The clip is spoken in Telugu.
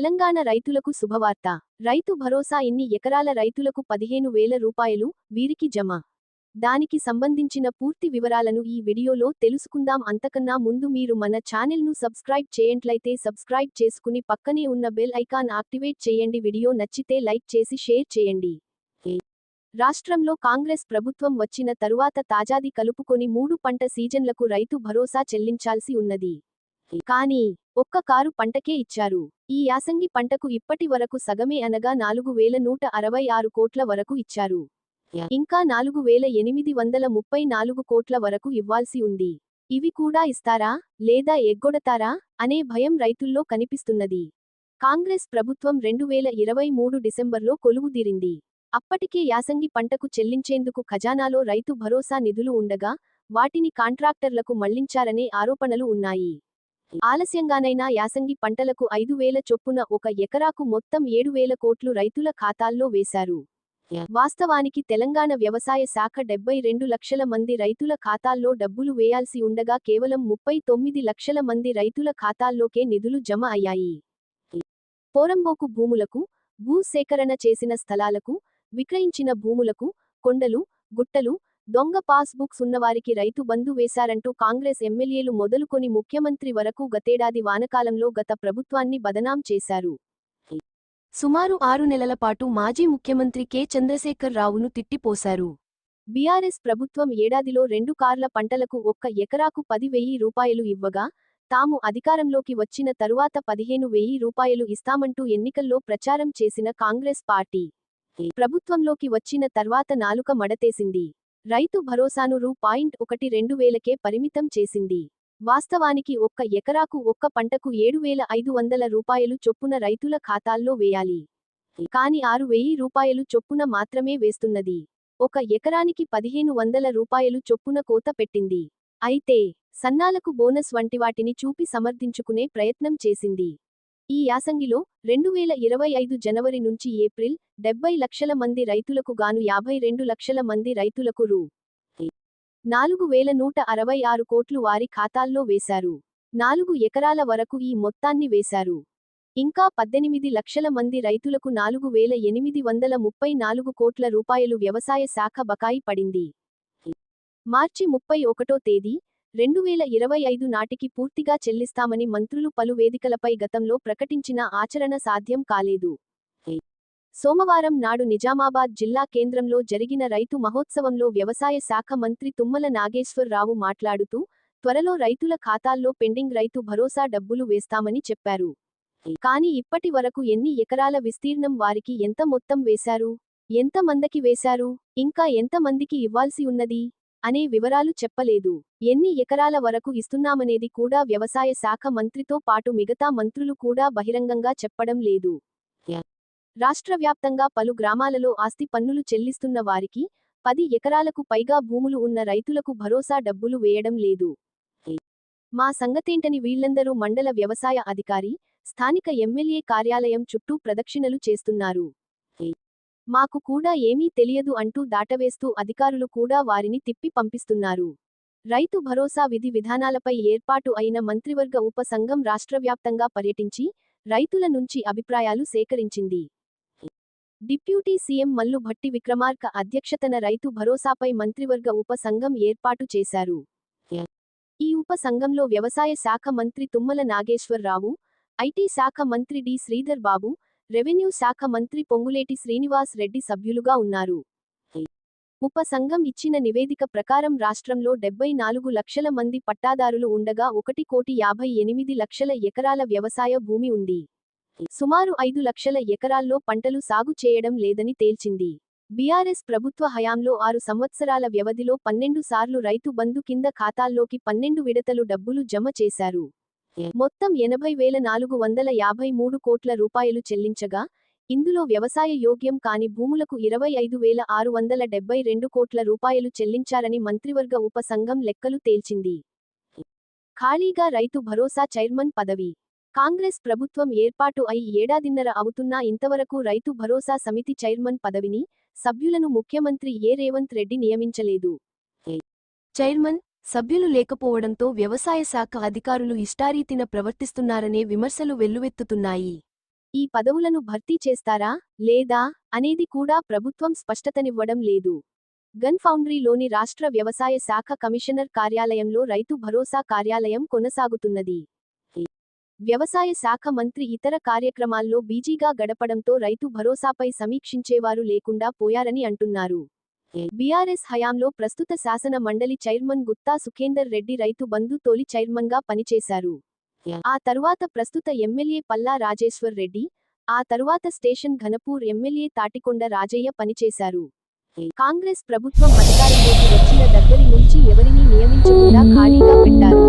తెలంగాణ రైతులకు శుభవార్త. రైతు భరోసా ఇన్ని ఎకరాల రైతులకు పదిహేను వేల రూపాయలు వీరికి జమ? దానికి సంబంధించిన పూర్తి వివరాలను ఈ వీడియోలో తెలుసుకుందాం. అంతకన్నా ముందు మీరు మన ఛానెల్ను సబ్స్క్రైబ్ చేయంట్లయితే సబ్స్క్రైబ్ చేసుకుని పక్కనే ఉన్న బెల్ ఐకాన్ యాక్టివేట్ చేయండి. వీడియో నచ్చితే లైక్ చేసి షేర్ చేయండి. రాష్ట్రంలో కాంగ్రెస్ ప్రభుత్వం వచ్చిన తరువాత తాజాది కలుపుకొని మూడు పంట సీజన్లకు రైతు భరోసా చెల్లించాల్సి ఉన్నది. కానీ ఒక్క కారు పంటకే ఇచ్చారు. ఈ యాసంగి పంటకు ఇప్పటి వరకు సగమే అనగా నాలుగు వేల నూట అరవై ఆరు కోట్ల వరకు ఇచ్చారు. ఇంకా నాలుగు వేల ఎనిమిది వందల ముప్పై నాలుగు కోట్ల వరకు ఇవ్వాల్సి ఉంది. ఇవి కూడా ఇస్తారా లేదా ఎగ్గొడతారా అనే భయం రైతుల్లో కనిపిస్తున్నది. కాంగ్రెస్ ప్రభుత్వం రెండు వేల ఇరవై మూడు డిసెంబర్లో కొలువుదీరింది అప్పటికే యాసంగి పంటకు చెల్లించేందుకు ఖజానాలో రైతు భరోసా నిధులు ఉండగా వాటిని కాంట్రాక్టర్లకు మళ్ళించారనే ఆరోపణలు ఉన్నాయి. ఆలస్యంగానైనా యాసంగి పంటలకు ఐదు వేల చొప్పున ఒక ఎకరాకు మొత్తం ఏడు వేల కోట్లు రైతుల ఖాతాల్లో వేశారు. వాస్తవానికి తెలంగాణ వ్యవసాయ శాఖ డెబ్బై రెండు లక్షల మంది రైతుల ఖాతాల్లో డబ్బులు వేయాల్సి ఉండగా కేవలం ముప్పై తొమ్మిది లక్షల మంది రైతుల ఖాతాల్లోకే నిధులు జమ అయ్యాయి. పోరంబోకు భూములకు భూ సేకరణ చేసిన స్థలాలకు విక్రయించిన భూములకు కొండలు గుట్టలు దొంగ పాస్ బుక్స్ ఉన్నవారికి రైతు బంధు వేశారంటూ కాంగ్రెస్ ఎమ్మెల్యేలు మొదలుకొని ముఖ్యమంత్రి వరకు గతేడాది వానకాలంలో గత ప్రభుత్వాన్ని బదనాం చేశారు. సుమారు ఆరు నెలల పాటు మాజీ ముఖ్యమంత్రి కె. చంద్రశేఖర్ రావును తిట్టిపోశారు. బీఆర్ఎస్ ప్రభుత్వం ఏడాదిలో రెండు కార్ల పంటలకు ఒక్క ఎకరాకు పది వెయ్యి రూపాయలు ఇవ్వగా తాము అధికారంలోకి వచ్చిన తరువాత పదిహేను వెయ్యి రూపాయలు ఇస్తామంటూ ఎన్నికల్లో ప్రచారం చేసిన కాంగ్రెస్ పార్టీ. ప్రభుత్వంలోకి వచ్చిన తర్వాత నాలుక మడతేసింది. రైతు భరోసాను రూ. పాయింట్ ఒకటి రెండు వేలకే పరిమితం చేసింది. వాస్తవానికి ఒక్క ఎకరాకు ఒక్క పంటకు ఏడు వేల ఐదు వందల రూపాయలు చొప్పున రైతుల ఖాతాల్లో వేయాలి. కాని ఆరు వెయ్యి రూపాయలు చొప్పున మాత్రమే వేస్తున్నది. ఒక ఎకరానికి పదిహేను వందల రూపాయలు చొప్పున కోత పెట్టింది. అయితే సన్నాలకు బోనస్ వంటివాటిని చూపి సమర్థించుకునే ప్రయత్నం చేసింది. ఈ యాసంగిలో రెండు వేల ఇరవై ఐదు జనవరి నుంచి ఏప్రిల్ డెబ్బై లక్షల మంది రైతులకు గాను యాభై రెండు లక్షల మంది రైతులకు రూ. నాలుగు వేల నూట అరవై ఆరు కోట్లు వారి ఖాతాల్లో వేశారు. నాలుగు ఎకరాల వరకు ఈ మొత్తాన్ని వేశారు. ఇంకా పద్దెనిమిది లక్షల మంది రైతులకు నాలుగు వేల ఎనిమిది వందల ముప్పై నాలుగు కోట్ల రూపాయలు వ్యవసాయ శాఖ బకాయి పడింది. మార్చి ముప్పై ఒకటో తేదీ రెండు వేల ఇరవై ఐదు నాటికి పూర్తిగా చెల్లిస్తామని మంత్రులు పలు వేదికలపై గతంలో ప్రకటించిన ఆచరణ సాధ్యం కాలేదు. సోమవారం నాడు నిజామాబాద్ జిల్లా కేంద్రంలో జరిగిన రైతు మహోత్సవంలో వ్యవసాయ శాఖ మంత్రి తుమ్మల నాగేశ్వరరావు మాట్లాడుతూ త్వరలో రైతుల ఖాతాల్లో పెండింగ్ రైతు భరోసా డబ్బులు వేస్తామని చెప్పారు. కాని ఇప్పటి వరకు ఎన్ని ఎకరాల విస్తీర్ణం వారికి ఎంత మొత్తం వేశారు? ఎంత మందకి వేశారు? ఇంకా ఎంత మందికి ఇవ్వాల్సి ఉన్నది? అనే వివరాలు చెప్పలేదు. ఎన్ని ఎకరాల వరకు ఇస్తున్నామనేది కూడా వ్యవసాయ శాఖ మంత్రితో పాటు మిగతా మంత్రులు కూడా బహిరంగంగా చెప్పడం లేదు. రాష్ట్ర వ్యాప్తంగా పలు గ్రామాలలో ఆస్తి పన్నులు చెల్లిస్తున్న వారికి పది ఎకరాలకు పైగా భూములు ఉన్న రైతులకు భరోసా డబ్బులు వేయడం లేదు. మా సంగతేంటని వీళ్ళందరూ మండల వ్యవసాయ అధికారి స్థానిక ఎమ్మెల్యే కార్యాలయం చుట్టూ ప్రదక్షిణలు చేస్తున్నారు. మాకు కూడా ఏమీ తెలియదు అంటూ దాటవేస్తూ అధికారులు కూడా వారిని తిప్పి పంపిస్తున్నారు. రైతు భరోసా విధి విధానాలపై ఏర్పాటు అయిన మంత్రివర్గ ఉప సంఘం రాష్ట్రవ్యాప్తంగా పర్యటించి రైతుల నుంచి అభిప్రాయాలు సేకరించింది. డిప్యూటీ సీఎం మల్లు భట్టి విక్రమార్క అధ్యక్షతన రైతు భరోసాపై మంత్రివర్గ ఉప సంఘం ఏర్పాటు చేశారు. ఈ ఉప సంఘంలో వ్యవసాయ శాఖ మంత్రి తుమ్మల నాగేశ్వరరావు ఐటీ శాఖ మంత్రి డి శ్రీధర్ బాబు రెవెన్యూ శాఖ మంత్రి పొంగులేటి శ్రీనివాస్ రెడ్డి సభ్యులుగా ఉన్నారు. ఉప సంఘం ఇచ్చిన నివేదిక ప్రకారం రాష్ట్రంలో డెబ్బై నాలుగు లక్షల మంది పట్టాదారులు ఉండగా ఒకటి కోటి యాభై ఎనిమిది లక్షల ఎకరాల వ్యవసాయ భూమి ఉంది. సుమారు ఐదు లక్షల ఎకరాల్లో పంటలు సాగు చేయడం లేదని తేల్చింది. బీఆర్ఎస్ ప్రభుత్వ హయాంలో ఆరు సంవత్సరాల వ్యవధిలో పన్నెండు సార్లు రైతు బంధు కింద ఖాతాల్లోకి పన్నెండు విడతలు డబ్బులు జమ చేశారు. మొత్తం ఎనభై వేల నాలుగు వందల యాభై మూడు కోట్ల రూపాయలు చెల్లించగా ఇందులో వ్యవసాయ యోగ్యం కాని భూములకు ఇరవై ఐదు వేల ఆరు వందల డెబ్బై రెండు కోట్ల రూపాయలు చెల్లించారని మంత్రివర్గ ఉప సంఘం లెక్కలు తేల్చింది. ఖాళీగా రైతు భరోసా చైర్మన్ పదవి. కాంగ్రెస్ ప్రభుత్వం ఏర్పాటు అయి ఏడాదిన్నర అవుతున్నా ఇంతవరకు రైతు భరోసా సమితి చైర్మన్ పదవిని సభ్యులను ముఖ్యమంత్రి ఏ రేవంత్ రెడ్డి నియమించలేదు. చైర్మన్ సభ్యులు లేకపోవడంతో వ్యవసాయ శాఖ అధికారులు ఇష్టారీతిన ప్రవర్తిస్తున్నారనే విమర్శలు వెల్లువెత్తుతున్నాయి. ఈ పదవులను భర్తీ చేస్తారా లేదా అనేది కూడా ప్రభుత్వం స్పష్టతనివ్వడం లేదు. గన్ ఫౌండరీలోని రాష్ట్ర వ్యవసాయ శాఖ కమిషనర్ కార్యాలయంలో రైతు భరోసా కార్యాలయం కొనసాగుతున్నది. వ్యవసాయ శాఖ మంత్రి ఇతర కార్యక్రమాల్లో బీజీగా గడపడంతో రైతు భరోసాపై సమీక్షించేవారు లేకుండా పోయారని అంటున్నారు. బీఆర్ఎస్ హయాంలో ప్రస్తుత శాసన మండలి చైర్మన్ గుత్తా సుఖేందర్ రెడ్డి రైతు బంధు తొలి చైర్మన్గా పనిచేశారు. ఆ తరువాత ప్రస్తుత ఎమ్మెల్యే పల్లా రాజేశ్వర్ రెడ్డి ఆ తరువాత స్టేషన్ ఘనపూర్ ఎమ్మెల్యే తాటికొండ రాజయ్య పనిచేశారు. కాంగ్రెస్ ప్రభుత్వం అధికారంలోకి వచ్చిన దగ్గరి నుంచి ఎవరినీ నియమించకుండా ఖాళీగా పెట్టారు.